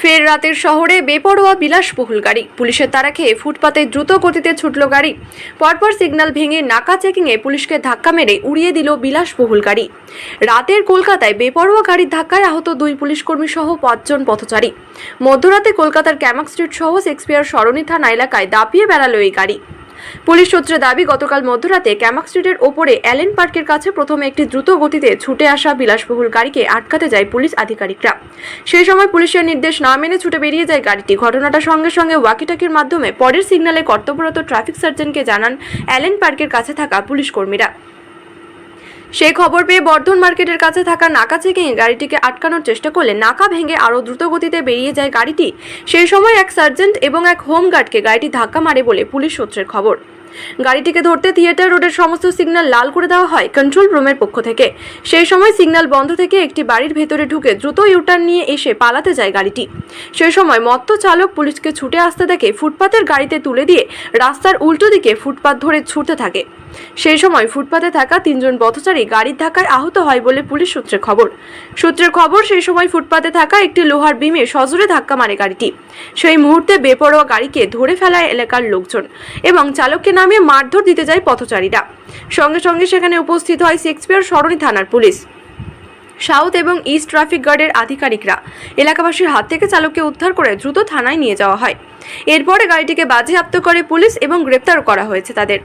ফের রাতের শহরে বেপরোয়া বিলাসবহুল গাড়ি। পুলিশের তারা খেয়ে ফুটপাতে দ্রুত গতিতে ছুটল গাড়ি। পরপর সিগন্যাল ভেঙে নাকা চেকিংয়ে পুলিশকে ধাক্কা মেরে উড়িয়ে দিল বিলাসবহুল গাড়ি। রাতের কলকাতায় বেপরোয়া গাড়ির ধাক্কায় আহত দুই পুলিশকর্মী সহ পাঁচজন পথচারী। মধ্যরাতে কলকাতার ক্যামাক স্ট্রিট সহ শেক্সপিয়ার সরণি থানা এলাকায় দাপিয়ে বেড়ালো এই গাড়ি। পুলিশ সূত্রে দাবি, গতকাল মধ্যরাতে ক্যামাক স্ট্রিটের ওপরে অ্যালেন পার্কের কাছে প্রথমে একটি দ্রুত গতিতে ছুটে আসা বিলাসবহুল গাড়িকে আটকাতে যায় পুলিশ আধিকারিকরা। সেই সময় পুলিশের নির্দেশ না মেনে ছুটে বেরিয়ে যায় গাড়িটি। ঘটনাটা সঙ্গে সঙ্গে ওয়াকিটাকির মাধ্যমে পরের সিগন্যালে কর্তব্যরত ট্রাফিক সার্জনকে জানান অ্যালেন পার্কের কাছে থাকা পুলিশ কর্মীরা। সেই খবর পেয়ে বর্ধন মার্কেটের কাছে থাকা নাকা চেকিং গাড়িটিকে আটকানোর চেষ্টা করলে নাকা ভেঙে আরও দ্রুত গতিতে বেরিয়ে যায় গাড়িটি। সেই সময় এক সার্জেন্ট এবং এক হোমগার্ডকে গাড়িটি ধাক্কা মারে বলে পুলিশ সূত্রের খবর। গাড়িটিকে ধরতে থিয়েটার রোডের সমস্ত সিগন্যাল লাল করে দেওয়া হয় কন্ট্রোল রুমের পক্ষ থেকে। সেই সময় সিগন্যাল বন্ধ থেকে একটি বাড়ির ভেতরে ঢুকে দ্রুত ইউটার্ন নিয়ে এসে পালাতে যায় গাড়িটি। সেই সময় মত্ত চালক পুলিশকে ছুটে আসতে দেখে ফুটপাতের গাড়িতে তুলে দিয়ে রাস্তার উল্টো দিকে ফুটপাত ধরে ছুটতে থাকে। সেই সময় ফুটপাতে থাকা তিনজন পথচারী গাড়ির ধাক্কায় আহত হয় বলে পুলিশ সূত্রে খবর। সূত্রের খবর, সেই সময় ফুটপাতে থাকা একটি লোহার বিমে সজোরে ধাক্কা মারে গাড়িটি। সেই মুহূর্তে বেপরোয়া গাড়িকে ধরে ফেলায় এলাকার লোকজন এবং চালককে নামিয়ে মারধর দিতে যায় পথচারীরা। সঙ্গে সঙ্গে সেখানে উপস্থিত হয় শেক্সপিয়ার সরণি থানার পুলিশ। সাউথ এবং ইস্ট ট্রাফিক গার্ডের আধিকারিকরা এলাকাবাসীর হাত থেকে চালককে উদ্ধার করে দ্রুত থানায় নিয়ে যাওয়া হয়। এরপরে গাড়িটিকে বাজেয়াপ্ত করে পুলিশ এবং গ্রেপ্তার করা হয়েছে তাদের।